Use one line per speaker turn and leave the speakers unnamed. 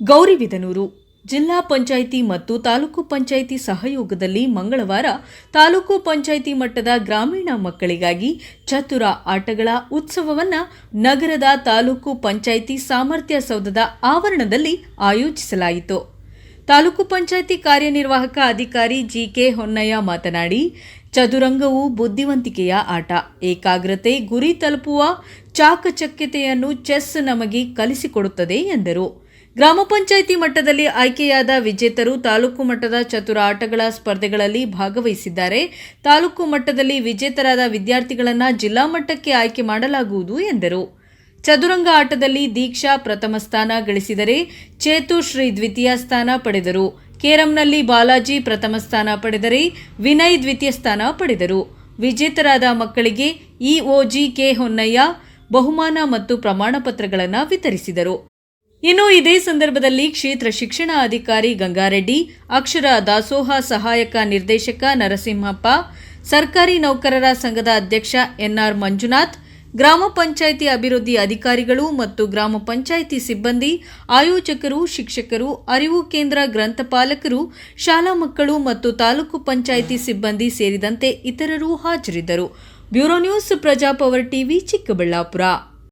ಗೌರಿಬಿದನೂರು ಜಿಲ್ಲಾ ಪಂಚಾಯಿತಿ ಮತ್ತು ತಾಲೂಕು ಪಂಚಾಯಿತಿ ಸಹಯೋಗದಲ್ಲಿ ಮಂಗಳವಾರ ತಾಲೂಕು ಪಂಚಾಯಿತಿ ಮಟ್ಟದ ಗ್ರಾಮೀಣ ಮಕ್ಕಳಿಗಾಗಿ ಚತುರ ಆಟಗಳ ಉತ್ಸವವನ್ನು ನಗರದ ತಾಲೂಕು ಪಂಚಾಯಿತಿ ಸಾಮರ್ಥ್ಯ ಸೌಧದ ಆವರಣದಲ್ಲಿ ಆಯೋಜಿಸಲಾಯಿತು. ತಾಲೂಕು ಪಂಚಾಯಿತಿ ಕಾರ್ಯನಿರ್ವಾಹಕ ಅಧಿಕಾರಿ ಜಿಕೆ ಹೊನ್ನಯ್ಯ ಮಾತನಾಡಿ, ಚದುರಂಗವು ಬುದ್ಧಿವಂತಿಕೆಯ ಆಟ, ಏಕಾಗ್ರತೆ, ಗುರಿ ತಲುಪುವ, ಚಾಕಚಕ್ಯತೆಯನ್ನು ಚೆಸ್ ನಮಗೆ ಕಲಿಸಿಕೊಡುತ್ತದೆ ಎಂದರು. ಗ್ರಾಮ ಪಂಚಾಯಿತಿ ಮಟ್ಟದಲ್ಲಿ ಆಯ್ಕೆಯಾದ ವಿಜೇತರು ತಾಲೂಕು ಮಟ್ಟದ ಚತುರ ಆಟಗಳ ಸ್ಪರ್ಧೆಗಳಲ್ಲಿ ಭಾಗವಹಿಸಿದ್ದಾರೆ. ತಾಲೂಕು ಮಟ್ಟದಲ್ಲಿ ವಿಜೇತರಾದ ವಿದ್ಯಾರ್ಥಿಗಳನ್ನು ಜಿಲ್ಲಾ ಮಟ್ಟಕ್ಕೆ ಆಯ್ಕೆ ಮಾಡಲಾಗುವುದು ಎಂದರು. ಚದುರಂಗ ಆಟದಲ್ಲಿ ದೀಕ್ಷಾ ಪ್ರಥಮ ಸ್ಥಾನ ಗಳಿಸಿದರೆ ಚೇತು ಶ್ರೀ ದ್ವಿತೀಯ ಸ್ಥಾನ ಪಡೆದರು. ಕೇರಂನಲ್ಲಿ ಬಾಲಾಜಿ ಪ್ರಥಮ ಸ್ಥಾನ ಪಡೆದರೆ ವಿನಯ್ ದ್ವಿತೀಯ ಸ್ಥಾನ ಪಡೆದರು. ವಿಜೇತರಾದ ಮಕ್ಕಳಿಗೆ ಇಒಜಿ ಕೆ ಹೊನ್ನಯ್ಯ ಬಹುಮಾನ ಮತ್ತು ಪ್ರಮಾಣ ಪತ್ರಗಳನ್ನು ವಿತರಿಸಿದರು. ಇನ್ನು ಇದೇ ಸಂದರ್ಭದಲ್ಲಿ ಕ್ಷೇತ್ರ ಶಿಕ್ಷಣ ಅಧಿಕಾರಿ ಗಂಗಾರೆಡ್ಡಿ, ಅಕ್ಷರ ದಾಸೋಹ ಸಹಾಯಕ ನಿರ್ದೇಶಕ ನರಸಿಂಹಪ್ಪ, ಸರ್ಕಾರಿ ನೌಕರರ ಸಂಘದ ಅಧ್ಯಕ್ಷ ಎನ್ಆರ್ ಮಂಜುನಾಥ್, ಗ್ರಾಮ ಪಂಚಾಯಿತಿ ಅಭಿವೃದ್ಧಿ ಅಧಿಕಾರಿಗಳು ಮತ್ತು ಗ್ರಾಮ ಪಂಚಾಯಿತಿ ಸಿಬ್ಬಂದಿ, ಆಯೋಜಕರು, ಶಿಕ್ಷಕರು, ಅರಿವು ಕೇಂದ್ರ ಗ್ರಂಥಪಾಲಕರು ಶಾಲಾ ಮಕ್ಕಳು ಮತ್ತು ತಾಲೂಕು ಪಂಚಾಯಿತಿ ಸಿಬ್ಬಂದಿ ಸೇರಿದಂತೆ ಇತರರು ಹಾಜರಿದ್ದರು. Bureau news Praja Power TV Chikkaballapur.